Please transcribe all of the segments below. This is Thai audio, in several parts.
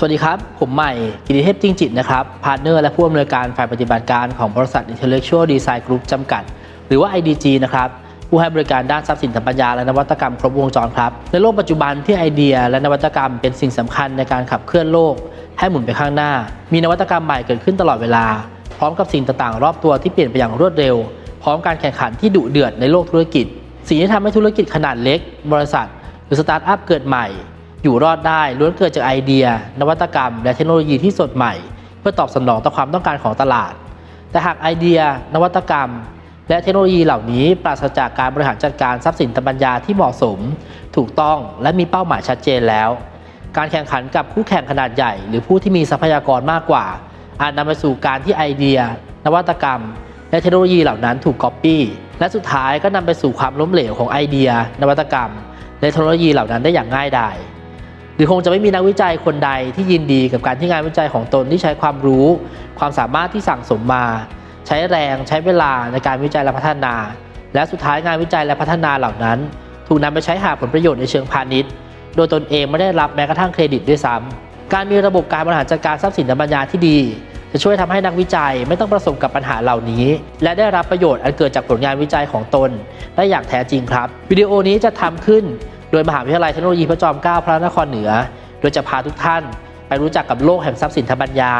สวัสดีครับ ผมใหม่ กิติเทพจริงจิตนะครับ พาร์ทเนอร์และผู้อำนวยการฝ่ายปฏิบัติการของบริษัท Intellectual Design Group จำกัด หรือว่า IDG นะครับ ผู้ให้บริการด้านทรัพย์สินทางปัญญาและนวัตกรรมครบวงจรครับ ในโลกปัจจุบันที่ไอเดียและนวัตกรรมเป็นสิ่งสำคัญในการขับเคลื่อนโลก ให้หมุนไปข้างหน้า มีนวัตกรรมใหม่เกิดขึ้นตลอดเวลา พร้อมกับสิ่งต่างๆ รอบตัวที่เปลี่ยนไปอย่างรวดเร็ว พร้อมการแข่งขันที่ดุเดือดในโลกธุรกิจ สิ่งที่ทำให้ธุรกิจขนาดเล็ก บริษัท หรือสตาร์ทอัพเกิดใหม่ อยู่รอดได้ล้วนเกิดจากไอเดีย นวัตกรรม และเทคโนโลยีที่สดใหม่ เพื่อตอบสนองต่อความต้องการของตลาด แต่หากไอเดีย นวัตกรรม และเทคโนโลยีเหล่านี้ปราศจากการบริหารจัดการทรัพย์สินทางปัญญาที่เหมาะสม ถูกต้องและมีเป้าหมายชัดเจนแล้ว การแข่งขันกับคู่แข่งขนาดใหญ่ หรือผู้ที่มีทรัพยากรมากกว่า อาจนำไปสู่การที่ไอเดีย นวัตกรรม และเทคโนโลยีเหล่านั้นถูกก๊อปปี้และสุดท้ายก็นำไปสู่ความล้มเหลวของไอเดีย นวัตกรรม และเทคโนโลยีเหล่านั้นได้อย่างง่ายดาย รือคงจะไม่มีนักวิจัยคนใดที่ยินดีกับการที่งานวิจัยของตนที่ใช้ความรู้ ความสามารถที่สั่งสมมา ใช้แรงใช้เวลาในการวิจัยและพัฒนา และสุดท้ายงานวิจัยและพัฒนาเหล่านั้น ถูกนำไปใช้หาผลประโยชน์ในเชิงพาณิชย์ โดยตนเองไม่ได้รับแม้กระทั่งเครดิตด้วยซ้ำการมีระบบการบริหารจัดการทรัพย์สินทางปัญญาที่ดี จะช่วยทำให้นักวิจัยไม่ต้องประสบกับปัญหาเหล่านี้ และได้รับประโยชน์อันเกิดจากผลงานวิจัยของตนได้อย่างแท้จริงครับวิดีโอนี้จะทำขึ้น โดยมหาวิทยาลัยเทคโนโลยีพระจอมเกล้าพระนครเหนือ โดยจะพาทุกท่านไปรู้จักกับโลกแห่งทรัพย์สินทางปัญญา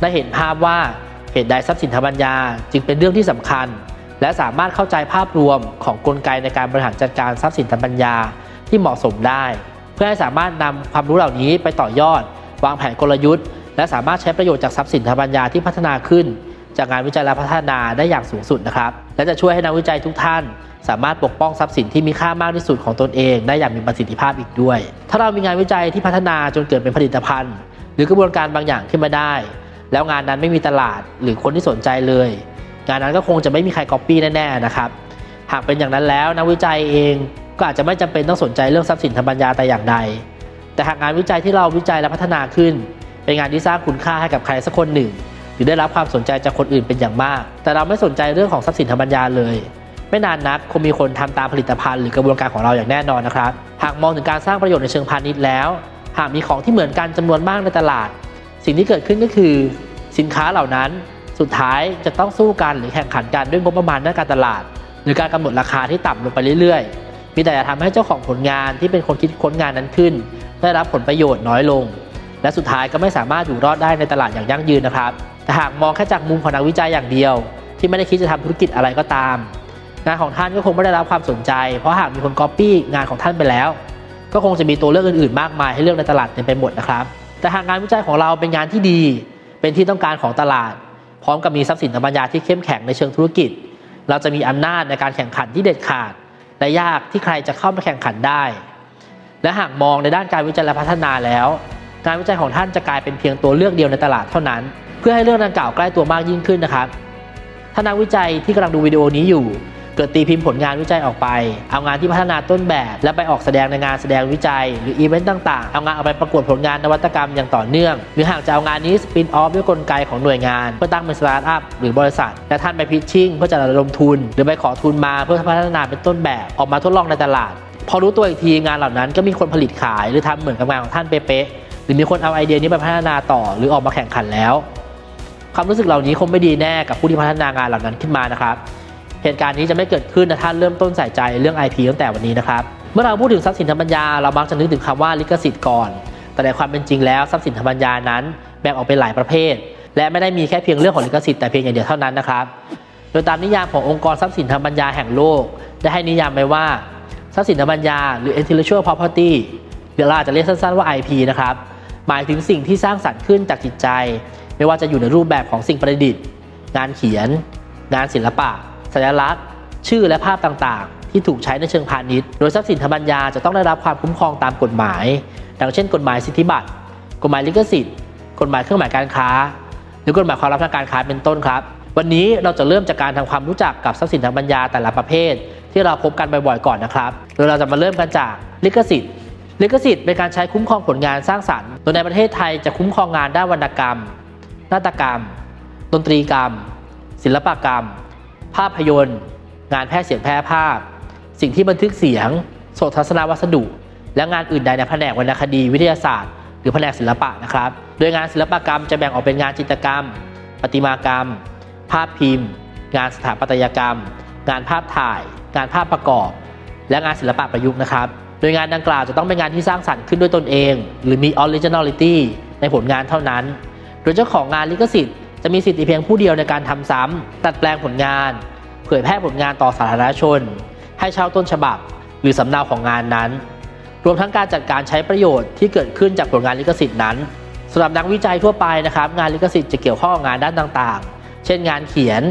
ได้เห็นภาพว่าเหตุใดทรัพย์สินทางปัญญา จึงเป็นเรื่องที่สำคัญ และสามารถเข้าใจภาพรวมของกลไกในการบริหารจัดการทรัพย์สินทางปัญญาที่เหมาะสมได้ เพื่อให้สามารถนำความรู้เหล่านี้ไปต่อยอด วางแผนกลยุทธ์ และสามารถใช้ประโยชน์จากทรัพย์สินทางปัญญาที่พัฒนาขึ้น จากงานวิจัยและพัฒนาได้อย่างสูงสุดนะครับ และจะช่วยให้นักวิจัยทุกท่าน สามารถปกป้องทรัพย์สินที่มีค่ามากที่สุดของตนเอง ได้อย่างมีประสิทธิภาพอีกด้วย ถ้าเรามีงานวิจัยที่พัฒนาจนเกิดเป็นผลิตภัณฑ์ หรือกระบวนการบางอย่างขึ้นมาได้ แล้วงานนั้นไม่มีตลาดหรือคนที่สนใจเลย งานนั้นก็คงจะไม่มีใครก๊อปปี้แน่ๆนะครับหากเป็นอย่างนั้นแล้วนักวิจัยเองก็อาจจะไม่จำเป็นต้องสนใจเรื่องทรัพย์สินทางปัญญาแต่อย่างใด แต่หากงานวิจัยที่เราวิจัยและพัฒนาขึ้น เป็นงานที่สร้างคุณค่าให้กับใครสักคนหนึ่ง หรือได้รับความสนใจจากคนอื่นเป็นอย่างมาก แต่เราไม่สนใจเรื่องของทรัพย์สินทางปัญญาเลย ไม่นานนักคงมีคนทำตามผลิตภัณฑ์หรือกระบวนการของเราอย่างแน่นอนนะครับ หากมองถึงการสร้างประโยชน์ในเชิงพาณิชย์แล้ว หากมีของที่เหมือนกันจำนวนมากในตลาด สิ่งที่เกิดขึ้นก็คือ สินค้าเหล่านั้นสุดท้ายจะต้องสู้กันหรือแข่งขันกันด้วยงบประมาณด้านการตลาด หรือการกำหนดราคาที่ต่ำลงไปเรื่อยๆ มีแต่จะทำให้เจ้าของผลงานที่เป็นคนคิดค้นงานนั้นขึ้น ได้รับผลประโยชน์น้อยลง และสุดท้ายก็ไม่สามารถอยู่รอดได้ในตลาดอย่างยั่งยืนนะครับแต่หากมองแค่จากมุมของนักวิจัยอย่างเดียว ที่ไม่ได้คิดจะทำธุรกิจอะไรก็ตาม งานของท่านก็คงไม่ได้รับความสนใจ เพราะหากมีคนก๊อปปี้งานของท่านไปแล้ว ก็คงจะมีตัวเลือกอื่นๆ มากมายให้เลือกในตลาดเต็มไปหมดนะครับ แต่หากงานวิจัยของเราเป็นงานที่ดี เป็นที่ต้องการของตลาด พร้อมกับมีทรัพย์สินทางปัญญาที่เข้มแข็งในเชิงธุรกิจ เราจะมีอำนาจในการแข่งขันที่เด็ดขาด และยากที่ใครจะเข้ามาแข่งขันได้ และหากมองในด้านการวิจัยและพัฒนาแล้ว งานวิจัยของท่านจะกลายเป็นเพียงตัวเลือกเดียวในตลาดเท่านั้น เพื่อให้เรื่องดังกล่าวใกล้ตัวมากยิ่งขึ้นนะครับถ้านักวิจัยที่กำลังดูวิดีโอนี้อยู่ เกิดตีพิมพ์ผลงานวิจัยออกไป เอางานที่พัฒนาต้นแบบ และไปออกแสดงในงานแสดงวิจัย หรืออีเวนต์ต่างๆ เอางานเอาไปประกวดผลงานนวัตกรรมอย่างต่อเนื่อง หรือหากจะเอางานนี้สปินออฟด้วยกลไกของหน่วยงาน เพื่อตั้งเป็นสตาร์ทอัพหรือบริษัท และท่านไปพิชชิ่งเพื่อจะระดมทุน หรือไปขอทุนมาเพื่อพัฒนาเป็นต้นแบบออกมาทดลองในตลาด พอรู้ตัวอีกทีงานเหล่านั้นก็มีคนผลิตขาย หรือทำเหมือนกับงานของท่านเป๊ะๆหรือมีคนเอาไอเดียนี้ไปพัฒนาต่อหรือออกมาแข่งขันแล้ว ความรู้สึกเหล่านี้คงไม่ดีแน่กับผู้ที่พัฒนางานเหล่านั้นขึ้นมานะครับ เหตุการณ์นี้จะไม่เกิดขึ้นถ้าท่านเริ่มต้นใส่ใจเรื่อง IP ตั้งแต่วันนี้นะครับ เมื่อเราพูดถึงทรัพย์สินทางปัญญาเรามักจะนึกถึงคำว่าลิขสิทธิ์ก่อน แต่ในความเป็นจริงแล้วทรัพย์สินทางปัญญานั้นแบ่งออกเป็นหลายประเภท และไม่ได้มีแค่เพียงเรื่องของลิขสิทธิ์แต่เพียงอย่างเดียวเท่านั้นนะครับ โดยตามนิยามขององค์กรทรัพย์สินทางปัญญาแห่งโลก ได้ให้นิยามไว้ว่าทรัพย์สินทางปัญญา หรือ intellectual property เดี๋ยวเราอาจจะเรียกสั้นๆว่า IP นะครับหมายถึงสิ่งที่สร้างสรรค์ขึ้นจากจิตใจ ไม่ว่าจะอยู่ในรูปแบบของสิ่งประดิษฐ์ งานเขียน งานศิลปะ สัญลักษณ์ ชื่อและภาพต่างๆ ที่ถูกใช้ในเชิงพาณิชย์ โดยทรัพย์สินทางปัญญาจะต้องได้รับความคุ้มครองตามกฎหมาย ดังเช่น กฎหมายสิทธิบัตร กฎหมายลิขสิทธิ์ กฎหมายเครื่องหมายการค้า หรือกฎหมายความลับทางการค้าเป็นต้นครับ วันนี้เราจะเริ่มจากการทำความรู้จักกับทรัพย์สินทางปัญญาแต่ละประเภท ที่เราพบกันบ่อยๆก่อนนะครับ โดยเราจะมาเริ่มกันจากลิขสิทธิ์ ลิขสิทธิ์เป็นการใช้คุ้มครองผลงานสร้างสรรค์ โดยในประเทศไทยจะคุ้มครองงานด้านวรรณกรรม นาฏกรรม ดนตรีกรรม ศิลปกรรม ภาพยนตร์ งานแพร่เสียงแพร่ภาพ สิ่งที่บันทึกเสียงโสตทัศนวัสดุ และงานอื่นใดในแผนกวรรณคดีวิทยาศาสตร์ หรือแผนกศิลปะนะครับ โดยงานศิลปกรรมจะแบ่งออกเป็นงานจิตรกรรม ประติมากรรม ภาพพิมพ์ งานสถาปัตยกรรม งานภาพถ่าย งานภาพประกอบ และงานศิลปะประยุกต์นะครับ โดยงานดังกล่าวจะต้องเป็นงานที่สร้างสรรค์ขึ้นด้วยตนเอง หรือมี originality ในผลงานเท่านั้น โดยเจ้าของงานลิขสิทธิ์ จะมีสิทธิเพียงผู้เดียวในการทำซ้ำตัดแปลงผลงาน เผยแพร่ผลงานต่อสาธารณชน ให้เช่าต้นฉบับ หรือสำเนาของงานนั้น รวมทั้งการจัดการใช้ประโยชน์ที่เกิดขึ้นจากผลงานลิขสิทธิ์นั้นสำหรับนักวิจัยทั่วไปนะครับ งานลิขสิทธิ์จะเกี่ยวข้องกับงานด้านต่างๆ เช่น งานเขียน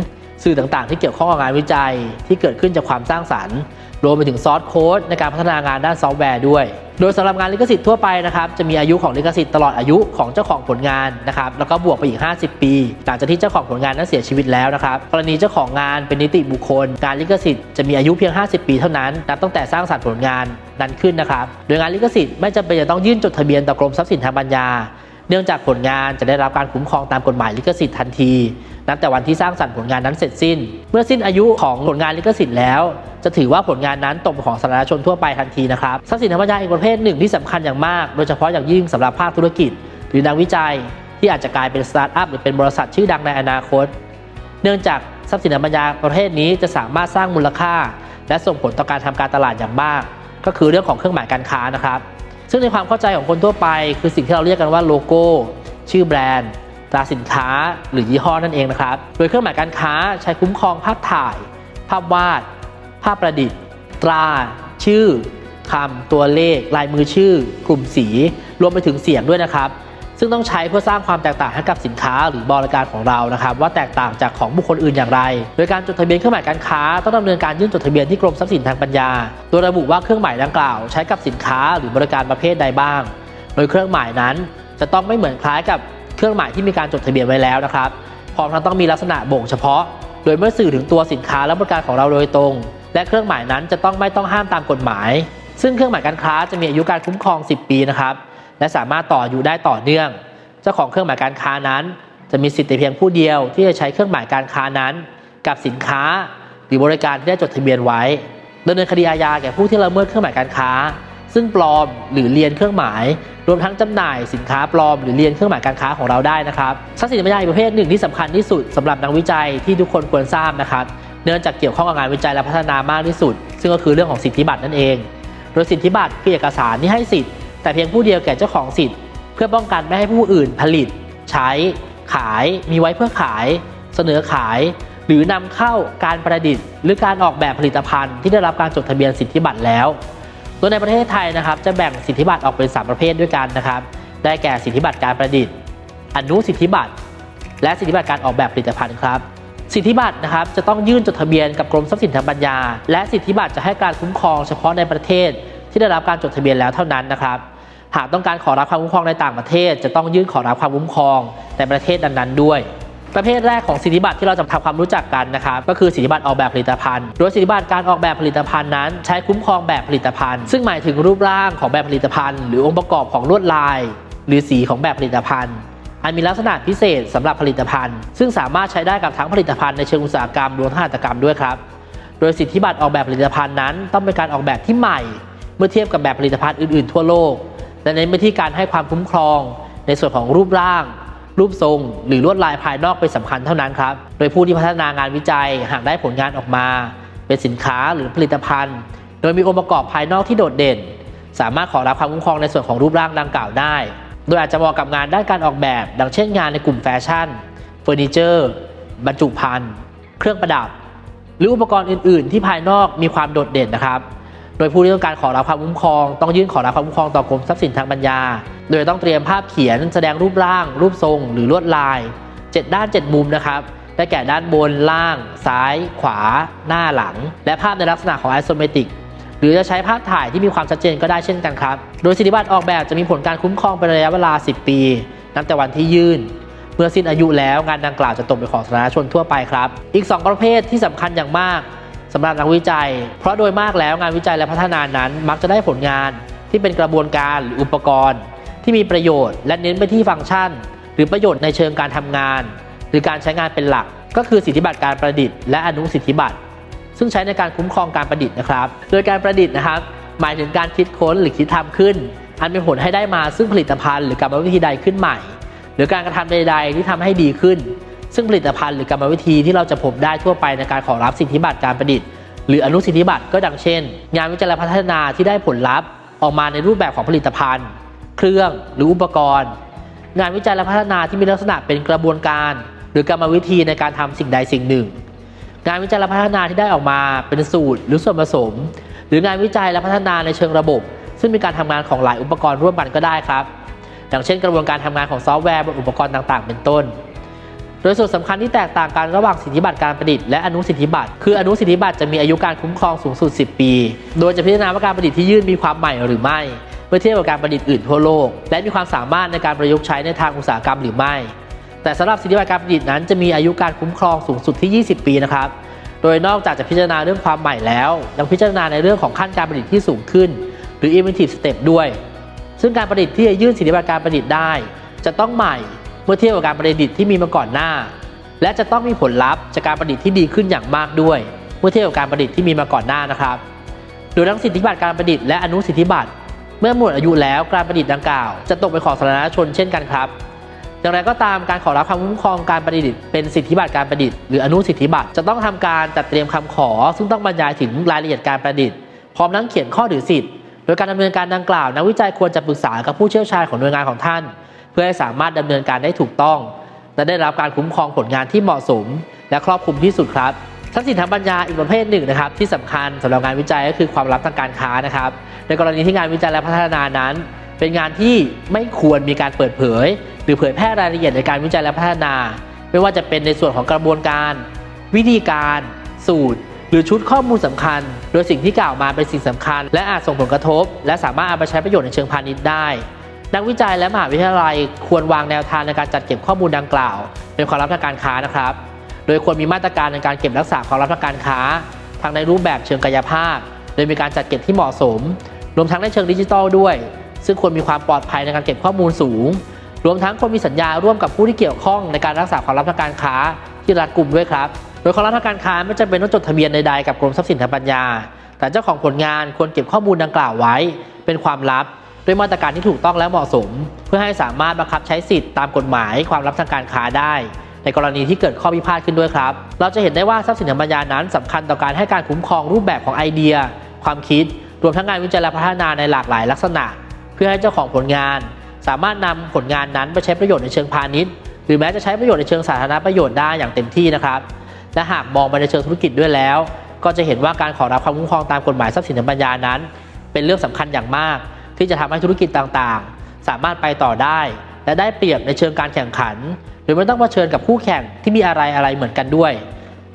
สื่อต่างๆ ที่เกี่ยวข้องกับงานวิจัย ที่เกิดขึ้นจากความสร้างสรรค์ รวมไปถึงซอสโค้ดในการพัฒนางานด้านซอฟต์แวร์ด้วย โดยสำหรับงานลิขสิทธิ์ทั่วไปนะครับจะมีอายุของลิขสิทธิ์ตลอดอายุของเจ้าของผลงานนะครับแล้วก็บวกไปอีก 50 ปีหลังจากที่เจ้าของผลงานนั้นเสียชีวิตแล้วนะครับกรณีเจ้าของงานเป็นนิติบุคคล งานลิขสิทธิ์จะมีอายุเพียง 50 ปีเท่านั้นนับตั้งแต่สร้างสรรค์ผลงานนั้นขึ้นนะครับโดยงานลิขสิทธิ์ไม่จำเป็นจะต้องยื่นจดทะเบียนต่อกรมทรัพย์สินทางปัญญา เนื่องจากผลงานจะได้รับการคุ้มครองตามกฎหมายลิขสิทธิ์ทันที นับแต่วันที่สร้างสรรค์ผลงานนั้นเสร็จสิ้น เมื่อสิ้นอายุของผลงานลิขสิทธิ์แล้ว จะถือว่าผลงานนั้นตกเป็นของสาธารณชนทั่วไปทันทีนะครับทรัพย์สินทางปัญญาอีกประเภทหนึ่งที่สำคัญอย่างมาก โดยเฉพาะอย่างยิ่งสำหรับภาคธุรกิจ หรือนักวิจัย ที่อาจจะกลายเป็นสตาร์ทอัพหรือเป็นบริษัทชื่อดังในอนาคต เนื่องจากทรัพย์สินทางปัญญาประเภทนี้จะสามารถสร้างมูลค่า และส่งผลต่อการทำการตลาดอย่างมาก ก็คือเรื่องของเครื่องหมายการค้านะครับ ซึ่งในความเข้าใจของคนทั่วไป คือสิ่งที่เราเรียกกันว่าโลโก้ ชื่อแบรนด์ตราสินค้าหรือยี่ห้อนั่นเองนะครับ โดยเครื่องหมายการค้าใช้คุ้มครองภาพถ่าย ภาพวาด ภาพประดิษฐ์ ตรา ชื่อคำตัวเลข ลายมือชื่อ กลุ่มสี รวมไปถึงเสียงด้วยนะครับ ซึ่งต้องใช้เพื่อสร้างความแตกต่างให้กับสินค้าหรือบริการของเรานะครับว่าแตกต่างจากของบุคคลอื่นอย่างไร โดยการจดทะเบียนเครื่องหมายการค้าต้องดำเนินการยื่นจดทะเบียนที่กรมทรัพย์สินทางปัญญา โดยระบุว่าเครื่องหมายดังกล่าวใช้กับสินค้าหรือบริการประเภทใดบ้าง โดยเครื่องหมายนั้น จะต้องไม่เหมือนคล้ายกับเครื่องหมายที่มีการจดทะเบียนไว้แล้วนะครับ พร้อมทั้งต้องมีลักษณะบ่งเฉพาะ โดยเมื่อสื่อถึงตัวสินค้าและบริการของเราโดยตรง และเครื่องหมายนั้นจะต้องไม่ต้องห้ามตามกฎหมาย ซึ่งเครื่องหมายการค้าจะมีอายุการคุ้มครอง 10 ปีนะครับ และสามารถต่ออายุได้ต่อเนื่อง เจ้าของเครื่องหมายการค้านั้น จะมีสิทธิ์แต่เพียงผู้เดียว ที่จะใช้เครื่องหมายการค้านั้น กับสินค้าหรือบริการที่ได้จดทะเบียนไว้ดำเนินคดีอาญาแก่ผู้ที่ละเมิดเครื่องหมายการค้า ซึ่งปลอมหรือเลียนเครื่องหมาย รวมทั้งจำหน่ายสินค้าปลอมหรือเลียนเครื่องหมายการค้าของเราได้นะครับทรัพย์สินปัญญาอีกประเภทหนึ่งที่สำคัญที่สุดสำหรับนักวิจัยที่ทุกคนควรทราบนะครับ เนื่องจากเกี่ยวข้องกับงานวิจัยและพัฒนามากที่สุด ซึ่งก็คือเรื่องของสิทธิบัตรนั่นเอง โดยสิทธิบัตรคือเอกสารที่ให้สิทธิ แต่เพียงผู้เดียวแก่เจ้าของสิทธิ์ เพื่อป้องกันไม่ให้ผู้อื่นผลิต ใช้ ขาย มีไว้เพื่อขาย เสนอขาย หรือนำเข้าการประดิษฐ์ หรือการออกแบบผลิตภัณฑ์ที่ได้รับการจดทะเบียนสิทธิบัตรแล้วโดยในประเทศไทยนะครับจะแบ่งสิทธิบัตรออกเป็น 3 ประเภทด้วยกันนะครับ ได้แก่สิทธิบัตรการประดิษฐ์ อนุสิทธิบัตร และสิทธิบัตรการออกแบบผลิตภัณฑ์ครับ สิทธิบัตรนะครับจะต้องยื่นจดทะเบียนกับกรมทรัพย์สินทางปัญญา และสิทธิบัตรจะให้การคุ้มครองเฉพาะในประเทศ ที่ได้รับการจดทะเบียนแล้วเท่านั้นนะครับ หากต้องการขอรับความคุ้มครองในต่างประเทศ จะต้องยื่นขอรับความคุ้มครองในประเทศนั้นๆด้วย ประเภทแรกของสิทธิบัตรที่เราจะทำความรู้จักกันนะครับก็คือสิทธิบัตรออกแบบผลิตภัณฑ์ โดยสิทธิบัตรการออกแบบผลิตภัณฑ์นั้น ใช้คุ้มครองแบบผลิตภัณฑ์ ซึ่งหมายถึงรูปร่างของแบบผลิตภัณฑ์ หรือองค์ประกอบของลวดลาย หรือสีของแบบผลิตภัณฑ์อันมีลักษณะพิเศษสำหรับผลิตภัณฑ์ ซึ่งสามารถใช้ได้กับทั้งผลิตภัณฑ์ในเชิงอุตสาหกรรมรวมทั้งหัตถกรรมด้วยครับ โดยสิทธิบัตรออกแบบผลิตภัณฑ์นั้น ต้องเป็นการออกแบบที่ใหม่ เมื่อเทียบกับแบบผลิตภัณฑ์อื่นๆทั่วโลก และเน้นไปที่การให้ความคุ้มครอง ในส่วนของรูปร่าง รูปทรง หรือลวดลายภายนอกเป็นสำคัญเท่านั้นครับ โดยผู้ที่พัฒนางานวิจัยหากได้ผลงานออกมา เป็นสินค้าหรือผลิตภัณฑ์ โดยมีองค์ประกอบภายนอกที่โดดเด่น สามารถขอรับความคุ้มครองในส่วนของรูปร่างดังกล่าวได้ โดยอาจจะเหมาะกับงานด้านการออกแบบ ดังเช่นงานในกลุ่มแฟชั่นเฟอร์นิเจอร์ บรรจุภัณฑ์ เครื่องประดับ หรืออุปกรณ์อื่น ๆ ที่ภายนอกมีความโดดเด่นนะครับ ดยผู้ที่ต้องการขอรับความคุ้มครอง ต้องยื่นขอรับความคุ้มครองต่อกรมทรัพย์สินทางปัญญา โดยต้องเตรียมภาพเขียนแสดงรูปร่าง รูปทรง หรือลวดลาย 7 ด้าน 7 มุมนะครับได้แก่ด้านบนล่าง ซ้าย ขวา หน้าหลัง และภาพในลักษณะของ isometric หรือจะใช้ภาพถ่ายที่มีความชัดเจนก็ได้เช่นกันครับ โดยสิทธิบัตรออกแบบจะมีผลการคุ้มครองเป็นระยะเวลา 10 ปี นับแต่วันที่ยื่น เมื่อสิ้นอายุแล้วงานดังกล่าวจะตกเป็นของสาธารณชนทั่วไปครับ อีก 2 ประเภทที่สำคัญอย่างมาก สำหรับนักวิจัย เพราะโดยมากแล้วงานวิจัยและพัฒนานั้น มักจะได้ผลงานที่เป็นกระบวนการหรืออุปกรณ์ ที่มีประโยชน์ และเน้นไปที่ฟังก์ชัน หรือประโยชน์ในเชิงการทำงาน หรือการใช้งานเป็นหลัก ก็คือสิทธิบัตรการประดิษฐ์และอนุสิทธิบัตร ซึ่งใช้ในการคุ้มครองการประดิษฐ์นะครับ โดยการประดิษฐ์นะครับ หมายถึงการคิดค้นหรือคิดทำขึ้น อันเป็นผลให้ได้มาซึ่งผลิตภัณฑ์ หรือกรรมวิธีใดขึ้นใหม่ หรือการกระทำใด ๆ ที่ทำให้ดีขึ้น ซึ่งผลิตภัณฑ์หรือกรรมวิธีที่เราจะพบได้ทั่วไปในการขอรับสิทธิบัตรการประดิษฐ์หรืออนุสิทธิบัตรก็ดังเช่น งานวิจัยและพัฒนาที่ได้ผลลัพธ์ออกมาในรูปแบบของผลิตภัณฑ์ เครื่องหรืออุปกรณ์ งานวิจัยและพัฒนาที่มีลักษณะเป็นกระบวนการ หรือกรรมวิธีในการทำสิ่งใดสิ่งหนึ่ง งานวิจัยและพัฒนาที่ได้ออกมาเป็นสูตร หรือส่วนผสม หรืองานวิจัยและพัฒนาในเชิงระบบ ซึ่งมีการทำงานของหลายอุปกรณ์ร่วมกันก็ได้ครับอย่างเช่น กระบวนการทำงานของซอฟต์แวร์บนอุปกรณ์ต่าง ๆ เป็นต้น โดยส่วนสำคัญที่แตกต่างกันระหว่างสิทธิบัตรการประดิษฐ์และอนุสิทธิบัตรคืออนุสิทธิบัตรจะมีอายุการคุ้มครองสูงสุด 10 ปี โดยจะพิจารณาว่าการประดิษฐ์ที่ยื่นมีความใหม่หรือไม่เมื่อเทียบกับการประดิษฐ์อื่นทั่วโลก และมีความสามารถในการประยุกต์ใช้ในทางอุตสาหกรรมหรือไม่ แต่สำหรับสิทธิบัตรการประดิษฐ์นั้นจะมีอายุการคุ้มครองสูงสุดที่ 20 ปีนะครับโดยนอกจากจะพิจารณาเรื่องความใหม่แล้ว ยังพิจารณาในเรื่องของขั้นการประดิษฐ์ที่สูงขึ้น หรือ inventive step ด้วย ซึ่งการประดิษฐ์ที่จะยื่นสิทธิบัตรการประดิษฐ์ได้ จะต้องใหม่ เมื่อเทียบกับการประดิษฐ์ที่มีมาก่อนหน้า และจะต้องมีผลลัพธ์จากการประดิษฐ์ที่ดีขึ้นอย่างมากด้วย เมื่อเทียบกับการประดิษฐ์ที่มีมาก่อนหน้านะครับ โดยทั้งสิทธิบัตรการประดิษฐ์และอนุสิทธิบัตรเมื่อหมดอายุแล้วการประดิษฐ์ดังกล่าว จะตกเป็นของสาธารณชนเช่นกันครับ อย่างไรก็ตามการขอรับความคุ้มครองการประดิษฐ์เป็นสิทธิบัตรการประดิษฐ์หรืออนุสิทธิบัตรจะต้องทำการจัดเตรียมคำขอ ซึ่งต้องบรรยายถึงรายละเอียดการประดิษฐ์พร้อมทั้งเขียนข้อถือสิทธิ์ โดยการดำเนินการดังกล่าวนักวิจัยควรจะปรึกษากับผู้เชี่ยวชาญของหน่วยงานของท่าน เพื่อให้สามารถดำเนินการได้ถูกต้อง และได้รับการคุ้มครองผลงานที่เหมาะสม และครอบคลุมที่สุดครับทรัพย์สินทางปัญญาอีกประเภทหนึ่งนะครับที่สำคัญสำหรับงานวิจัยก็คือความลับทางการค้านะครับ ในกรณีที่งานวิจัยและพัฒนานั้น เป็นงานที่ไม่ควรมีการเปิดเผย หรือเผยแพร่รายละเอียดในการวิจัยและพัฒนา ไม่ว่าจะเป็นในส่วนของกระบวนการ วิธีการ สูตร หรือชุดข้อมูลสำคัญ โดยสิ่งที่กล่าวมาเป็นสิ่งสำคัญ และอาจส่งผลกระทบ และสามารถเอาไปใช้ประโยชน์ในเชิงพาณิชย์ได้ นักวิจัยและมหาวิทยาลัยควรวางแนวทางในการจัดเก็บข้อมูลดังกล่าว เป็นความลับทางการค้านะครับ โดยควรมีมาตรการในการเก็บรักษาความลับทางการค้า ทั้งในรูปแบบเชิงกายภาพ โดยมีการจัดเก็บที่เหมาะสม รวมทั้งในเชิงดิจิทัลด้วย ซึ่งควรมีความปลอดภัยในการเก็บข้อมูลสูง รวมทั้งควรมีสัญญาร่วมกับผู้ที่เกี่ยวข้องในการรักษาความลับทางการค้าที่รัดกุมด้วยครับ โดยความลับทางการค้าไม่จำเป็นต้องจดทะเบียนใดๆกับกรมทรัพย์สินทางปัญญา แต่เจ้าของผลงานควรเก็บข้อมูลดังกล่าวไว้ เป็นความลับ ด้วยมาตรการที่ถูกต้องและเหมาะสม เพื่อให้สามารถบังคับใช้สิทธิ์ตามกฎหมายความลับทางการค้าได้ ในกรณีที่เกิดข้อพิพาทขึ้นด้วยครับ เราจะเห็นได้ว่าทรัพย์สินทางปัญญานั้นสำคัญต่อการให้การคุ้มครองรูปแบบของไอเดีย ความคิด รวมทั้งงานวิจัยและพัฒนาในหลากหลายลักษณะ เพื่อให้เจ้าของผลงาน สามารถนำผลงานนั้นไปใช้ประโยชน์ในเชิงพาณิชย์ หรือแม้จะใช้ประโยชน์ในเชิงสาธารณประโยชน์ได้อย่างเต็มที่นะครับ และหากมองไปในเชิงธุรกิจด้วยแล้ว ก็จะเห็นว่าการขอรับความคุ้มครองตามกฎหมายทรัพย์สินทางปัญญานั้น เป็นเรื่องสำคัญอย่างมาก ที่จะทำให้ธุรกิจต่างๆ สามารถไปต่อได้ และได้เปรียบในเชิงการแข่งขันโดยไม่ต้องเผชิญกับคู่แข่งที่มีอะไรอะไรเหมือนกันด้วย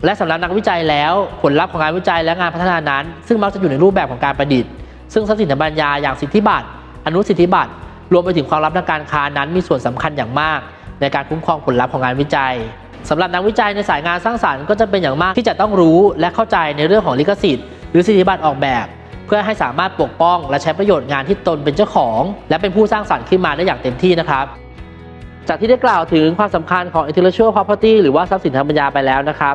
และสำหรับนักวิจัยแล้วผลลัพธ์ของงานวิจัยและงานพัฒนานั้น ซึ่งมักจะอยู่ในรูปแบบของการประดิษฐ์ ซึ่งทรัพย์สินทางปัญญาอย่างสิทธิบัตรอนุสิทธิบัตรรวมไปถึงความลับทางการค้านั้นมีส่วนสำคัญอย่างมาก ในการคุ้มครองผลลัพธ์ของงานวิจัยสำหรับนักวิจัยในสายงานสร้างสรรค์ก็จะเป็นอย่างมากที่จะต้องรู้และเข้าใจในเรื่องของลิขสิทธิ์ หรือสิทธิบัตรออกแบบ เพื่อให้สามารถปกป้องและใช้ประโยชน์งานที่ตนเป็นเจ้าของ และเป็นผู้สร้างสรรค์ขึ้นมาได้อย่างเต็มที่นะครับจากที่ได้กล่าวถึงความสำคัญของ intellectual property หรือว่าทรัพย์สินทางปัญญาไปแล้วนะครับ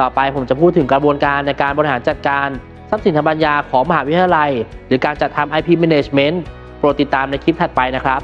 ต่อไปผมจะพูดถึงกระบวนการในการบริหารจัดการทรัพย์สินทางปัญญาของมหาวิทยาลัย หรือการจัดทำ IP management โปรดติดตามในคลิปถัดไปนะครับ